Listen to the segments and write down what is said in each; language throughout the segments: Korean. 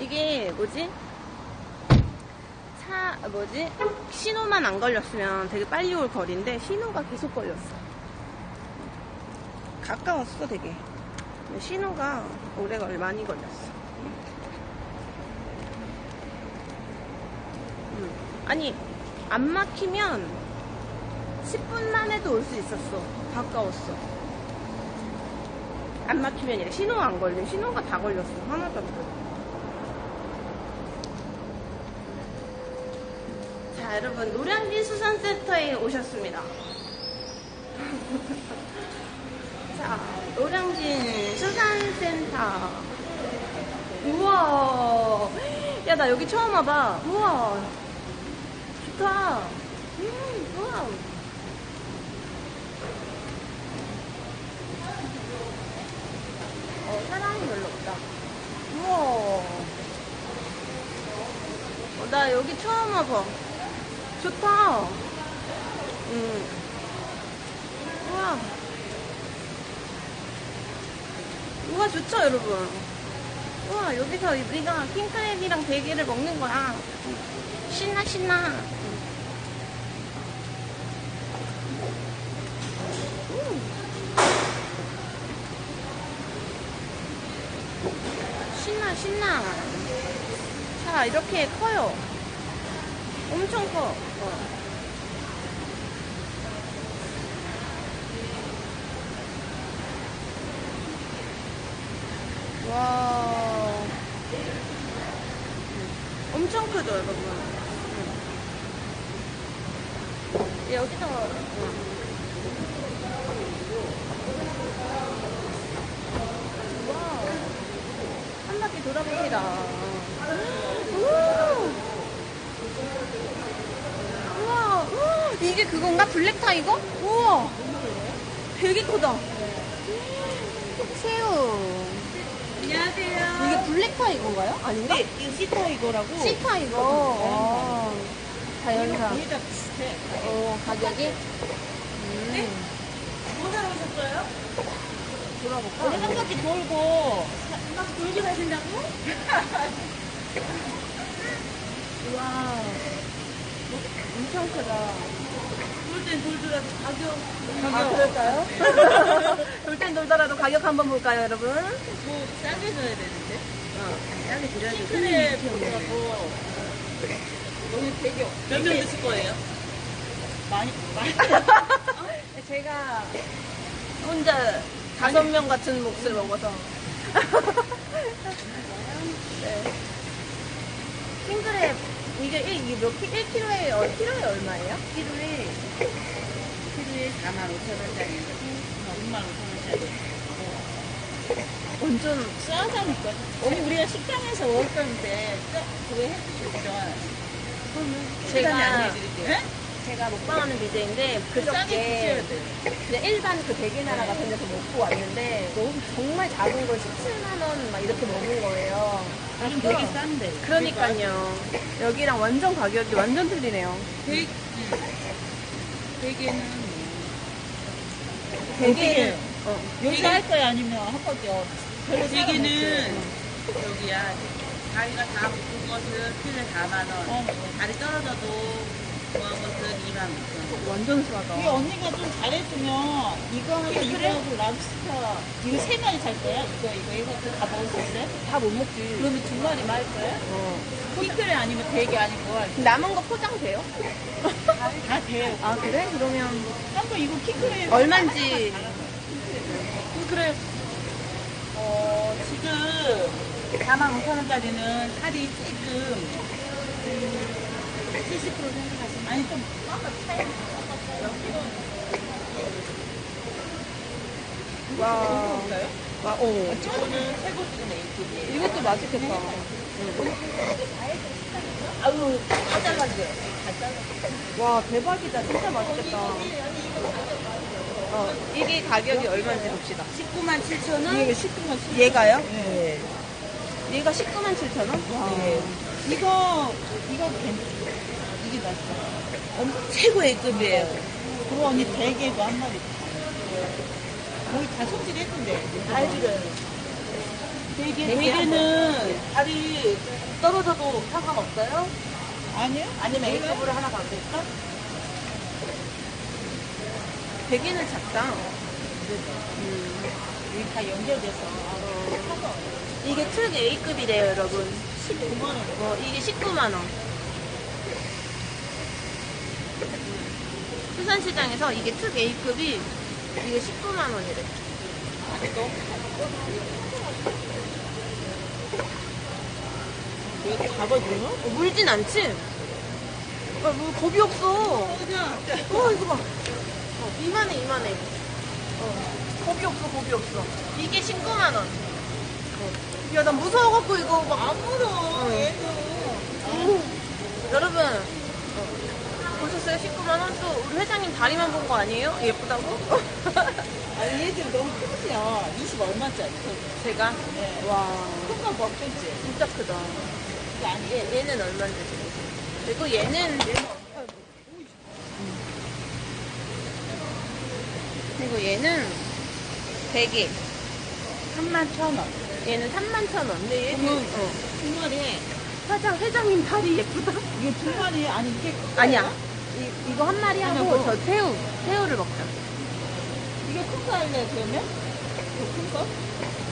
이게 뭐지? 차 뭐지? 신호만 안 걸렸으면 되게 빨리 올 거리인데 신호가 계속 걸렸어. 가까웠어 되게. 신호가 오래 걸 많이 걸렸어. 음. 아니 안 막히면 10분만 해도 올 수 있었어. 가까웠어. 안 막히면 아니라 신호 안 걸려. 신호가 다 걸렸어. 하나도 안 걸려. 자, 여러분, 노량진 수산센터에 오셨습니다. 자, 노량진 수산센터. 우와. 야, 나 여기 처음 와봐. 우와. 좋다. 음, 우와. 사람이 별로 없다. 우와. 어, 나 여기 처음 와봐. 좋다. 응. 우와. 우와, 좋죠, 여러분? 우와, 여기서 우리가 킹크랩이랑 대게를 먹는 거야. 신나, 신나. 음. 신나. 자, 이렇게 커요. 엄청 커. 어. 와. 엄청 크죠, 여러분. 응. 여기서. 응. 와. 우! 우와, 우와, 이게 그건가? 블랙 타이거? 우와, 되게 크다. 새우. 안녕하세요. 이게 블랙 타이거인가요? 아닌가? 네, 이거 시타이거라고. 씨 타이거. 아, 자연산. 거의 다 비슷해. 어, 가격이? 음, 뭐 사러 오셨어요? 돌아볼까? 오늘 한 바퀴 돌고, 한 바퀴 돌고 가신다고? 우와. 엄청 크다. 돌땐 돌더라도 가격. 아, 그럴까요? 돌땐 돌더라도 가격 한번 볼까요, 여러분? 뭐, 싸게 줘야 되는데. 어, 싸게 드려야지. 킹크랩 보고. 오늘 되게. 몇명 드실 거예요? 많이, 많이. 제가 혼자 다섯 명 같은 몫을 먹어서. 네. 킹크랩, 이게, 일- 이게 몇 키, 1kg에, 어, 키로에 얼마예요? 키로에, 키로에 4만 5천 원짜리. 6만 5천 원짜리. 완전, 싸다니까. 우리, 우리가 식당에서 먹을 때, 그거 해주셨죠. 제가- 안내해드릴게요. 제가 먹방하는 BJ인데, 그 그저께 돼요. 그냥 일반 그 대게나라 같은 데서 먹고 왔는데, 너무 정말 작은 걸 17만 원 막 이렇게 먹은 거예요. 요즘 되게 싼데. 그러니까요. 여기랑 완전 가격이 완전 틀리네요. 되게, 되게는 대게는, 어, 여기 할 거야 아니면 할 거죠? 되게는 여기야 다리가 다 묶은 것은 키로에 4만 원. 다리 떨어져도 구한 것은 2만 5천 원. 완전 싸다. 이게 언니가 좀 잘해주면 이거 하고 이거하고 랍스터 이거 세 마리 살 거야? 이거 이거 해서 다 먹을 수 있어요? 다 못 먹지. 그러면 두 마리만 할 거야? 어. 키크레 아니면 대게 아니고 할 거야? 남은 거 포장 돼요? 다 돼요. 아, 그래? 그러면 한번 이거 키크레 얼만지. 키크레 어 지금 4만 5천 원짜리는 살이 지금 70% 생각하시면 아니 좀 차이 와. 없어요? 와, 어. 이거는 최고수네 이쪽이. 이것도 맛있겠다. 아유 다 잘랐어요. 다 잘랐어. 와, 대박이다. 진짜 맛있겠다. 어, 이게 가격이 얼마인지 봅시다. 19만 7천 원? 이게 19만 7천 얘가요? 네. 얘가 19만 7천 원? 와. 네. 이거 이거 괜찮. 낫어. 최고의 급이에요. 그리고 언니 대게도 한 마리. 거의 다 손질했는데. 다 해드려요. 되게 대게는 다리 떨어져도 상관없어요? 아니요? 아니면 A급으로 하나 가볼까? 대게는 작다. 여기 다 연결돼서. 이게 특 A급이래요, 여러분. 19만 원. 어, 이게 19만원. 수산시장에서 이게 특 A급이 이게 19만 원이래. 여기 잡아줘요? 어, 물진 않지? 아, 뭐, 겁이 없어. 어, 이거 봐. 어, 이만해, 이만해. 어, 겁이 없어, 겁이 없어. 이게 19만 원. 어. 야, 난 무서워갖고 이거 막. 안 물어, 얘도. 오. 여러분, 어, 보셨어요? 19만 원? 또 우리 회장님 다리만 본 거 아니에요? 예쁘다고? 아니, 얘들 너무 크지요? 20 얼마짜리? 제가? 네. 와, 큰거 먹겠지? 진짜 크다. 아니, 얘, 얘는 얼마인데, 지금? 그리고 얘는, 그리고 얘는 되게 3만 천 원. 얘는 3만 천 원. 근데 얘는 그러면 어. 두 회장 회장님 다리 예쁘다. 이게 두 마리, 아니, 이게. 큰 아니야. 이, 이거 한 마리 하고 하나고. 저 새우 새우를 먹자. 이게 큰 거 할래, 그러면? 큰 거?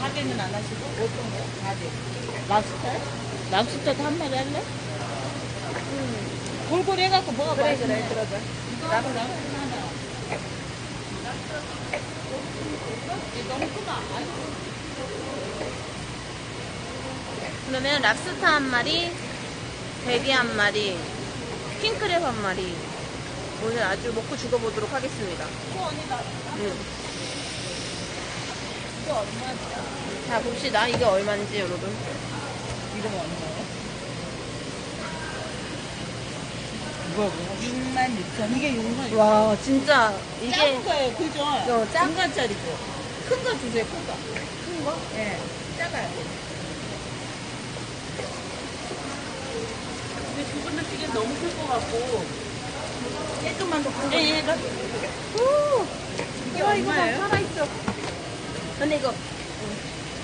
가게는 안 하시고? 어떤 거? 가게. 랍스터? 랍스터도 한 마리 할래? 골고루 해갖고 먹어봐. 그래 그래 그러자. 랍스터 하나. 그러면 랍스터 한 마리, 대게 한 마리, 킹크랩 한 마리. 오늘 아주 먹고 죽어보도록 하겠습니다. 응. 얼마야? 자 봅시다. 이게 얼마인지 여러분. 이거 얼마야? 이거 6만 6천. 이게 6만 6천. 와 진짜 이게 작은 거예요, 그죠? 어, 작- 중간짜리죠. 큰 거 주세요, 큰 거. 큰 거? 예, 작아요. 근데 두 분들 찌개 너무 클 것 같고 조금만 더큰 거. 예, 예. 오! 이게 이거 이거 봐 얼마예요? 살아있어. 근데 이거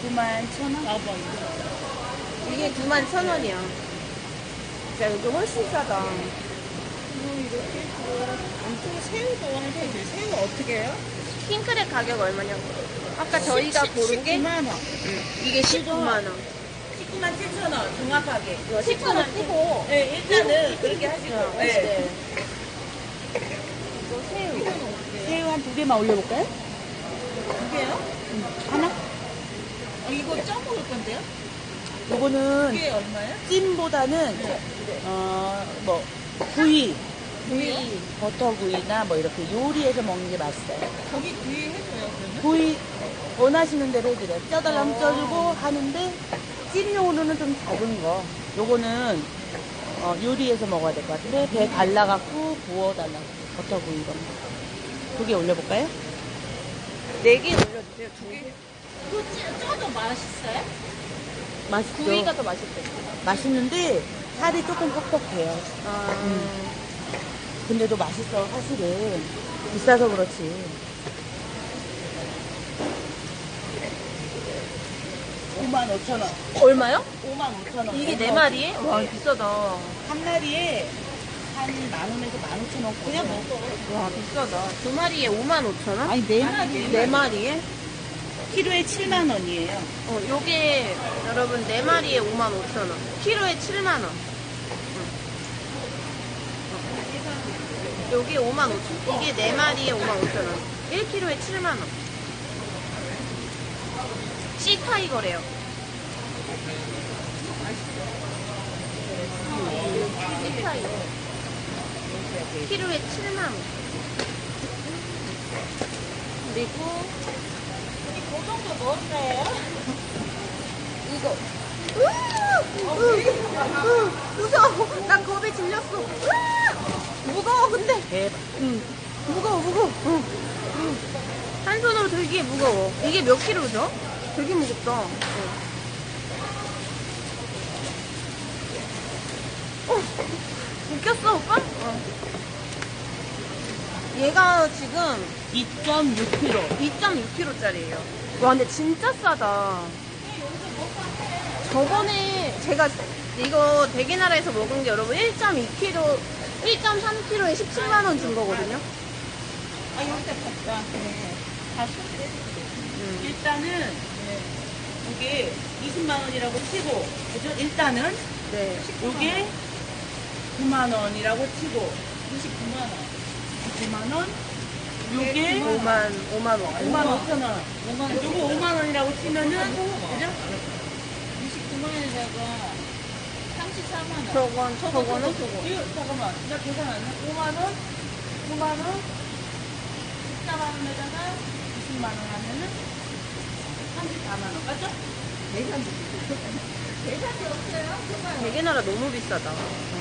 9만 천 원? 봐봐, 이거. 이게 9만 천 원이야. 자 이거 훨씬 싸다. 이거 이렇게 있고, 엄청 새우도 하는데, 새우 어떻게 해요? 킹크랩 가격 얼마냐고. 아까 저희가 고른 게 9만 원. 이게 19만 원. 19만 7천 원 정확하게. 이거 19만 원 쓰고, 네, 일단은 그렇게 하시고. 네. 네. 이거 새우. 새우 한 두 개만 올려볼까요? 두 개요? 하나? 어, 이거 쪄 먹을 건데요? 요거는 이게 얼마예요? 찜보다는 어뭐 구이, 구이. 버터 구이나 뭐 이렇게 요리해서 먹는 게 맛있어요. 거기 구이 해줘요, 그러면? 구이 원하시는 대로 해드려요. 쪄달라면 쪄주고 하는데 찜용으로는 좀 작은 거. 요거는 어, 요리해서 먹어야 될 것 같은데 배 갈라갖고 구워달라고 버터 구이 이런 거. 두 개 올려볼까요? 네 개 올려주세요. 두 개. 그거 쪄- 쪄도 맛있어요? 맛있죠? 구이가 더 맛있대. 맛있는데 살이 조금 퍽퍽해요. 아. 근데도 맛있어 사실은 비싸서 그렇지 5만 5천 원 얼마요? 5만 5천 원 이게 네 마리에? 와 비싸다. 한 마리에 한 만 원에서 만 오천 원 그냥 먹어 와 비싸다. 두 마리에 5만 5천 원? 아니 네 마리 네 마리에? 키로에 7만 원이에요 어, 요게 여러분 네 마리에 5만 5천 원. 키로에 7만 원. 여기 5만 5천. 이게 네 마리에 5만 5천 원. 1kg에 7만 원. 씨 타이거래요. 씨 타이거. 키로에 7만 원. 그리고 그 정도 넣었어요? 이거. 으아! 으, 무서워. 난 겁에 질렸어. 무거워, 근데. 대박 응. 무거워, 무거워. 응. 응. 한 손으로 들기에 무거워. 이게 몇 킬로죠? 되게 무겁다. 어. 어. 웃겼어, 오빠? 어. 얘가 지금 2.6kg 2.6kg짜리예요. 와, 근데 진짜 싸다. 저번에 제가 이거 대게나라에서 먹은 게 여러분 1.2kg, 1.3kg에 17만 원 준 거거든요. 아, 여기다 봤다. 네. 다 손질해. 음. 일단은 이게 20만 원이라고 치고 그죠? 일단은 네. 이게 9만 원이라고 치고 29만 원. 9만 원. 요게 5만, 5만 원. 5만 5천 원. 5만 원. 요거 5만 원이라고 치면은 그죠? 29만 원에다가 34만 원. 저건, 저거는? 이거 잠깐만. 나 계산 안 해. 5만 원. 9만 원. 14만 원에다가 20만 원 하면은 34만 원. 맞죠? 계산도 계산이 없어요. 정말. 대게나라 너무 비싸다.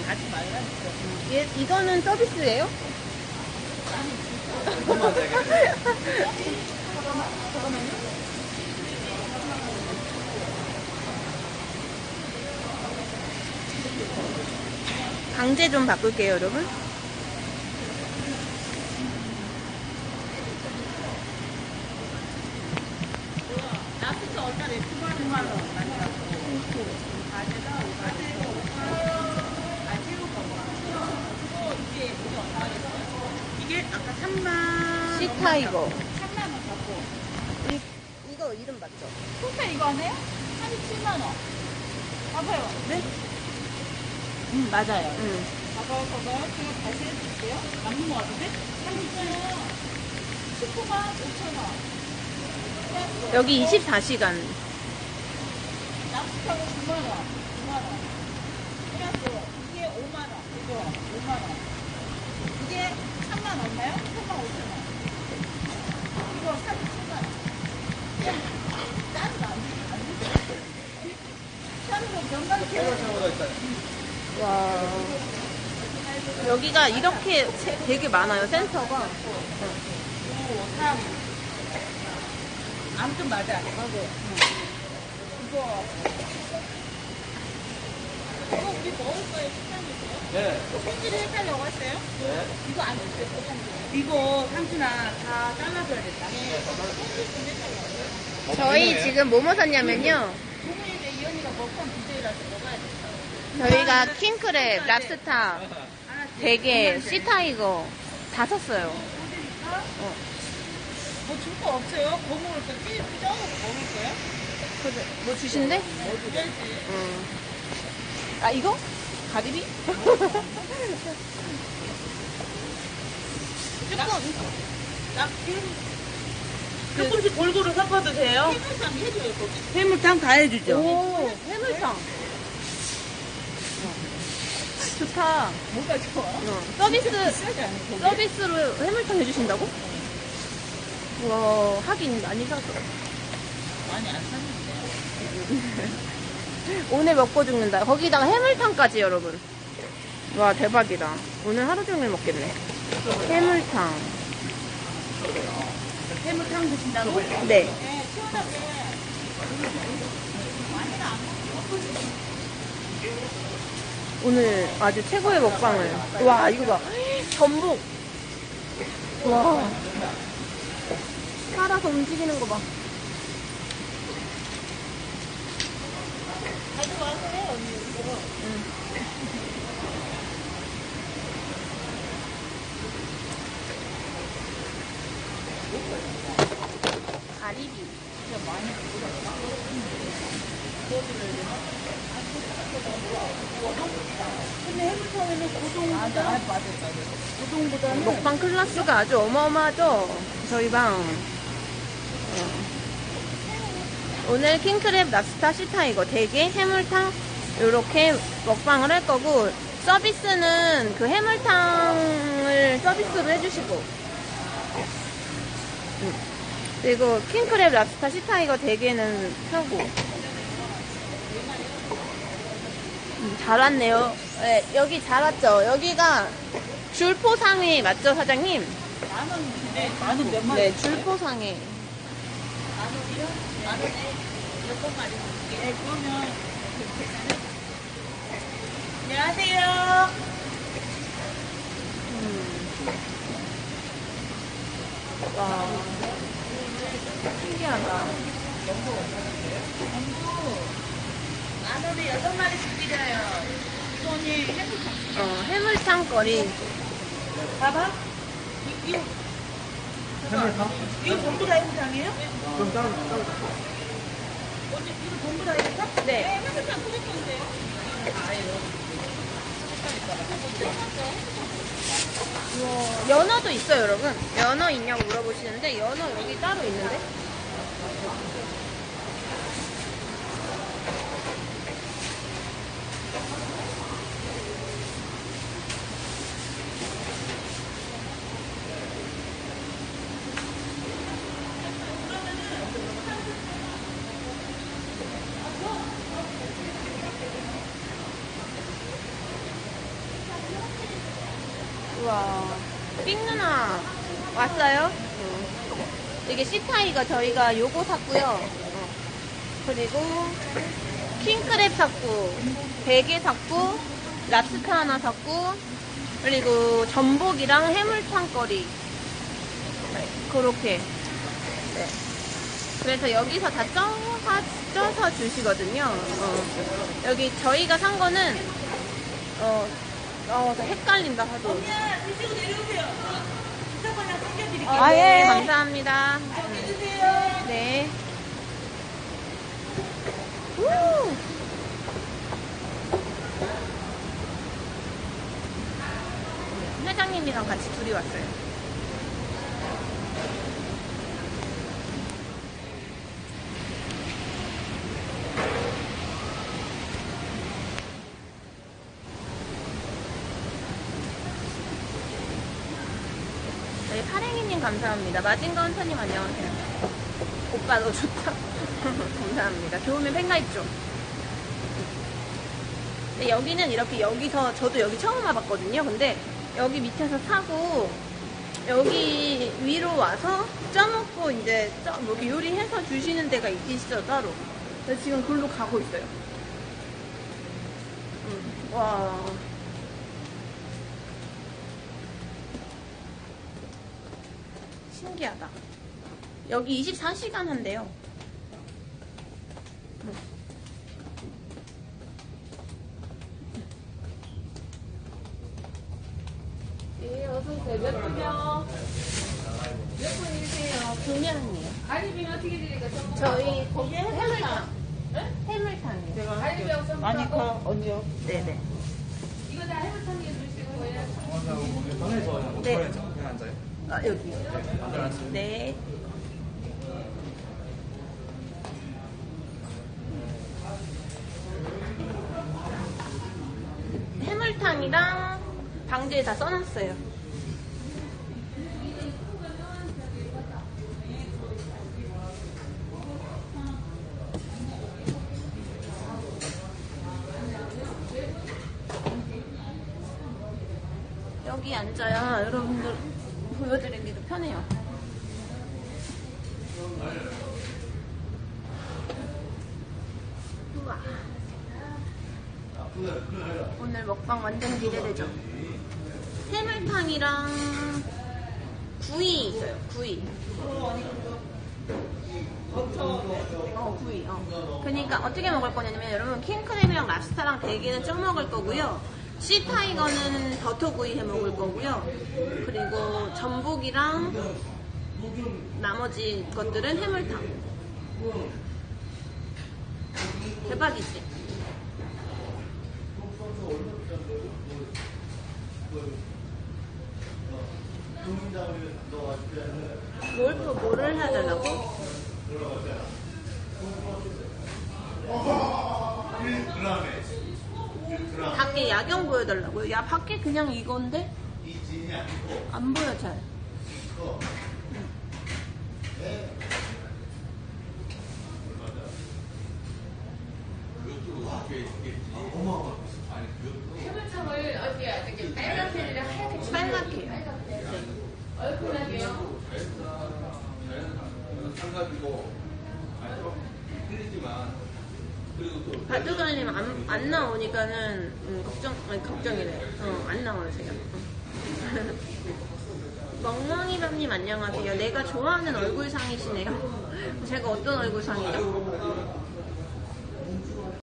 하지 말라니까. 얘, 이거는 서비스예요? 강제 좀 바꿀게요, 여러분. 랍스터 얼마 내 9만 원. 가재가 가재가 5만 원. 아, 새우가 뭐. 이게 이게 얼마 이게 아까 3만. 시타이거. 3만 원 갖고. 이, 이거 이름 맞죠? 토탈 이거 안 해요? 37만 원. 봐봐요. 네? 음, 맞아요. 응. 봐봐요, 봐봐요. 제가 다시 해드릴게요. 맞는 거 같은데? 37만 19만 5천 원. 여기 24시간. 납치하고 9만 원. 9만 원. 그래서 이게 5만 원. 이거 5만 원. 이게 3만 얼 와. 여기가 이렇게 세- 되게 많아요, 센터가. 오, 3. 아무튼 맞아. 이거. 이거 우리 먹을 거예요, 식당에서요? 네. 손질을 해달라고 했어요? 네. 이거 안 손질. 이거 삼촌아 다 잘라줘야겠다. 손질 좀 해달라고. 저희 지금 뭐뭐 샀냐면요. 부모님의 이 언니가 먹방 BJ라서 먹어야 돼. 저희가 킹크랩, 랍스타. 대게, 시타이거 다 샀어요. 뭐줄 거 없어요? 뭐 먹을 거? 찌 쪄서 먹을 거야? 근데 뭐 주신대? 뭐 줘야지. 응. 아, 이거? 가리비? 조금. 조금씩 골고루 섞어도 돼요? 해물탕 해줘요, 거기. 해물탕 다 해주죠. 오, 해물탕. 어. 좋다. 뭐가 좋아? 어. 서비스? 서비스로 해물탕 해주신다고? 와, 하긴 많이 사서. 많이 안 샀는데. 오늘 먹고 죽는다. 거기다가 해물탕까지, 여러분. 와, 대박이다. 오늘 하루 종일 먹겠네. 해물탕. 해물탕 드신다고? 네. 네, 시원하게. 많이는 안 먹고. 오늘 아주 최고의 먹방을. 와, 이거 봐. 전복. 와. 살아서 움직이는 거 봐. 가리비. 진짜 많이 근데 해물탕에는 고동, 아, 나, 맞아, 맞아. 고동보다는 먹방 클래스가 아주 어마어마하죠? 저희 방. 어. 오늘 킹크랩 랍스타 시타 이거 대게 해물탕 이렇게 먹방을 할 거고 서비스는 그 해물탕을 서비스로 해주시고 음. 그리고 킹크랩 랍스타 시타이거 대게는 하고 음, 잘 왔네요. 네, 여기 잘 왔죠? 여기가 줄포상회 맞죠, 사장님? 만 원인데, 만원 몇만 네, 줄포상회. 만 원이요? 만 원에 몇 해줄게. 네, 그러면 안녕하세요. 음. 와, 신기하다. 만 여섯 마리씩 드려요. 이거 언니 해물탕. 어, 해물탕 거리. 봐봐. 이, 이거. 해물탕? 이거 전부 다 해물탕이에요? 좀 따로 따로 언니 이거 전부 다 해물탕? 네. 해물탕 소개팅인데요? 연어도 있어요, 여러분. 연어 있냐고 물어보시는데, 연어 여기 따로 있는데? 우와. 삥 누나 왔어요? 이게 시타이가 저희가 요거 샀고요. 어. 그리고 킹크랩 샀고, 베개 샀고, 랍스터 하나 샀고, 그리고 전복이랑 해물탕거리. 네, 그렇게. 네. 그래서 여기서 다 쪄서, 쪄서 주시거든요. 어. 여기 저희가 산 거는, 어, 어, 저 헷갈린다 하도. 언니야, 드시고 내려오세요. 부사관량 챙겨드릴게요. 아, 예. 감사합니다. 해주세요. 네. 우! 회장님이랑 같이 둘이 왔어요. 저희 파랭이님 감사합니다. 마징가 헌터님 안녕하세요. 오빠 너 좋다. 감사합니다. 좋으면 팬가입 좀. 근데 여기는 이렇게 여기서 저도 여기 처음 와봤거든요. 근데 여기 밑에서 사고 여기 위로 와서 쪄먹고 이제 쪄, 뭐 이렇게 요리해서 주시는 데가 있긴 있어요 따로. 그래서 지금 글로 가고 있어요. 음, 와. 신기하다. 여기 24시간 한대요. 네, 어서오세요. 몇 분이요? 몇 분이세요? 두 명이요. 갈비는 어떻게 드릴까? 좀 저희 거기 해물탕. 해물탕이요. 갈비 없으면 많이 커, 언니요. 네네. 이거 다 해물탕에 주시는 거예요? 네. 아, 여기. 네. 해물탕이랑 방지에 다 써놨어요. 여기 앉아야 여러분들 보여드리기도 편해요. 우와. 오늘 먹방 완전 기대되죠? 해물탕이랑 구이 있어요, 구이. 어, 구이, 어. 그니까 어떻게 먹을 거냐면 여러분 킹크랩이랑 랍스타랑 대게는 쪄 먹을 거고요. 씨타이거는 버터구이 해 먹을 거고요. 그리고 전복이랑 나머지 것들은 해물탕. 대박이지? 뭘, 또 뭐를 해야 되려고? 밖에 야경 보여달라고요? 야, 밖에 그냥 이건데? 안 보여, 잘. 해물탕을 어떻게 어떻게 빨갛게 하얗게 빨갛게요. 네. 얼큰하게요? 바둑아님 안, 안 나오니까는 음, 걱정이래. 어, 안 나오세요. 어. 멍멍이밤님 안녕하세요. 내가 좋아하는 얼굴상이시네요. 제가 어떤 얼굴상이죠?